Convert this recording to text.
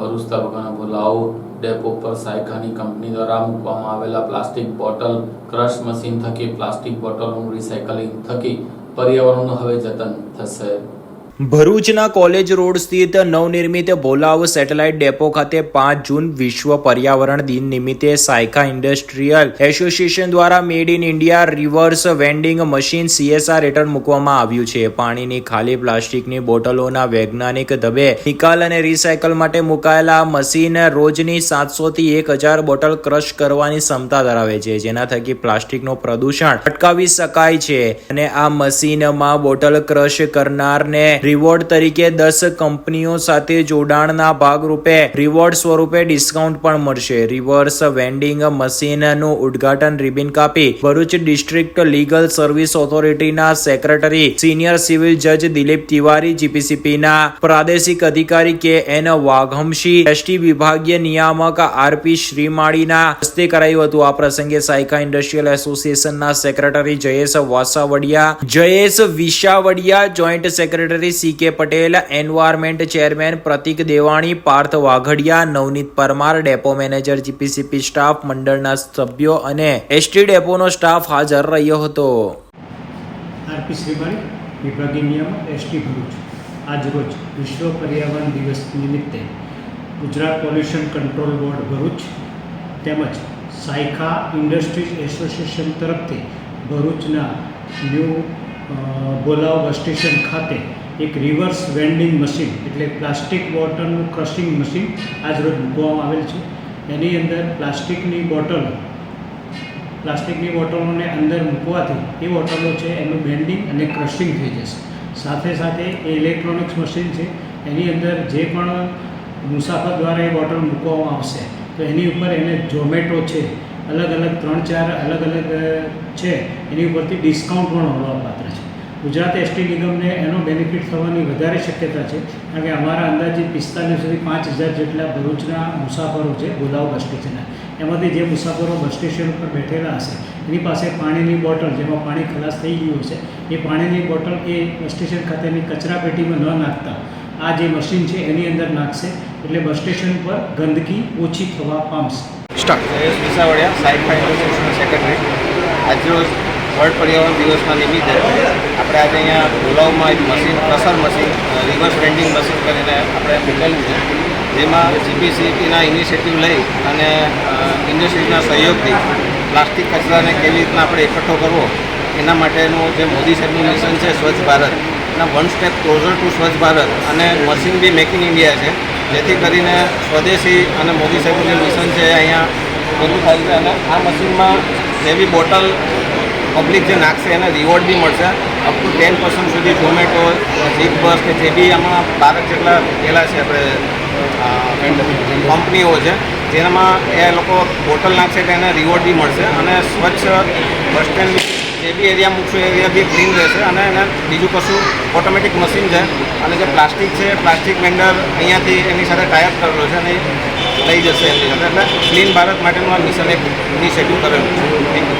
ભરૂચ તાલુકાના ભુલાવ ડેપો પર સાયકાની કંપની દ્વારા મૂકવામાં આવેલા પ્લાસ્ટિક બોટલ ક્રશ મશીન થકી પ્લાસ્ટિક બોટલનું રિસાયકલિંગ થકી પર્યાવરણનું હવે જતન થશે. ભરૂચના કોલેજ રોડ સ્થિત નવનિર્મિત ભોલાવ સેટેલાઇટ ડેપો ખાતે પાંચ જૂન વિશ્વ પર્યાવરણ દિન નિમિત્તે સાયકા ઇન્ડસ્ટ્રીયલ એસોસિએશન દ્વારા made in India reverse vending machine CSR હેઠળ મૂકવામાં આવ્યું છે. પાણીની ખાલી પ્લાસ્ટિકની બોટલોના વૈજ્ઞાનિક ધબે નિકાલ અને રિસાયકલ માટે મુકાયેલા મશીન રોજની સાતસો થી એક હજાર બોટલ ક્રશ કરવાની ક્ષમતા ધરાવે છે. જેના થકી પ્લાસ્ટિકનું પ્રદૂષણ અટકાવી શકાય છે અને આ મશીનમાં બોટલ ક્રશ કરનારને રિવોર્ડ તરીકે દસ કંપનીઓ સાથે જોડાણના ભાગરૂપે રિવોર્ડ સ્વરૂપે ડિસ્કાઉન્ટ પણ મળશે. રિવર્સ વેન્ડિંગ મશીનનું ઉદ્ઘાટન રિબિન કાપી ભરૂચ ડિસ્ટ્રિક્ટ લીગલ સર્વિસ ઓથોરિટીના સેક્રેટરી સિનિયર સિવિલ જજ દિલીપ તિવારી જીપીસીપીના પ્રાદેશિક અધિકારી કે એન વાઘમશી એસટી વિભાગીય નિયામક આરપી શ્રીમાળીના હસ્તે કરાયું હતું. આ પ્રસંગે સાયકા ઇન્ડસ્ટ્રીયલ એસોસિએશનના secretary Jayesh Vasavadiya, Jayesh Vishavadiya joint secretary C K Patel, environment chairman Pratik Devani, Parth Vaghadiya, Navneet Parmar, depot manager GPCP staff મંડળના સભ્યો અને એસટી ડેપોનો સ્ટાફ હાજર રહ્યો હતો. આજરોજ વિશ્વ પર્યાવરણ દિવસ નિમિત્તે Gujarat pollution control board Bharuch તેમજ સાયખા ઇન્ડસ્ટ્રીઝ એસોસિએશન તરફથી ભરૂચના ન્યૂ બોલાવ બસ સ્ટેશન ખાતે એક રિવર્સ વેન્ડિંગ મશીન એટલે પ્લાસ્ટિક બોટલનું ક્રશિંગ મશીન આજરોજ મૂકવામાં આવેલ છે. એની અંદર પ્લાસ્ટિકની બોટલ પ્લાસ્ટિકની બોટલોને અંદર મૂકવાથી એ બોટલો છે, એનું બેન્ડિંગ અને ક્રશિંગ થઈ જશે. સાથે સાથે એ ઇલેક્ટ્રોનિક્સ મશીન છે, એની અંદર જે પણ મુસાફર દ્વારા એ બોટલ મૂકવામાં આવશે, તો એની ઉપર એને ઝોમેટો છે, અલગ અલગ ત્રણ ચાર અલગ અલગ છે, એની ઉપરથી ડિસ્કાઉન્ટ પણ મળવાપાત્ર છે. ગુજરાત એસટી નિગમને એનો બેનિફિટ થવાની વધારે શક્યતા છે. કારણ કે અમારા અંદાજિત પિસ્તાલીસથી પાંચ હજાર જેટલા ભરૂચના મુસાફરો છે બોલાવ બસ સ્ટેશનના. એમાંથી જે મુસાફરો બસ સ્ટેશન ઉપર બેઠેલા હશે એની પાસે પાણીની બોટલ જેમાં પાણી ખલાસ થઈ ગયું હશે એ પાણીની બોટલ એ બસ સ્ટેશન ખાતેની કચરા પેટીમાં ન નાખતા. આ જે મશીન છે એની અંદર નાખશે એટલે બસ સ્ટેશન પર ગંદકી ઓછી થવા પામશે. જયેશ વિસાવડિયા સાયફા એસોસિએશનના સેક્રેટરી આજરોજ વર્લ્ડ પર્યાવરણ દિવસના નિમિત્તે આપણે આજે અહીંયા ભુલાવમાં એક મશીન, પ્રસર મશીન રિવર્સ વેન્ડિંગ મશીન કરીને આપણે મૂકેલું છે. જેમાં જીપીસીપીના ઇનિશિયેટિવ લઈ અને ઇન્ડસ્ટ્રીઝના સહયોગથી પ્લાસ્ટિક કચરાને કેવી રીતના આપણે એકઠો કરવો, એના માટેનું જે મોદી સાહેબનું મિશન છે સ્વચ્છ ભારત, એના one step closure two Swachh Bharat અને મશીન બી મેક ઇન ઇન્ડિયા છે. જેથી કરીને સ્વદેશી અને મોદી સાહેબનું જે મિશન છે અહીંયા બધું થાય છે. અને આ મશીનમાં જેવી બોટલ પબ્લિક જે નાખશે, એને રિવોર્ડ બી મળશે. અપ ટુ ટેન પર્સન્ટ સુધી ઝોમેટો જીપ બસ કે જે બી આમાં ભારત જેટલા પેલા છે આપણે કંપનીઓ છે, જેનામાં એ લોકો હોટલ નાખશે તો એને રિવોર્ડ બી મળશે અને સ્વચ્છ બસ સ્ટેન્ડ જે બી એરિયા મૂકશો એરિયા બી ક્લીન રહેશે અને એને બીજું કશું ઓટોમેટિક મશીન છે. અને જે પ્લાસ્ટિક છે પ્લાસ્ટિક વેન્ડર અહીંયાથી એની સાથે ટાઈપ કરેલો છે અને લઈ જશે એમની સાથે. એટલે ક્લીન ભારત માટેનું આ મિશન એક ઇનિશિયેટિવ કરેલું છે. Thank you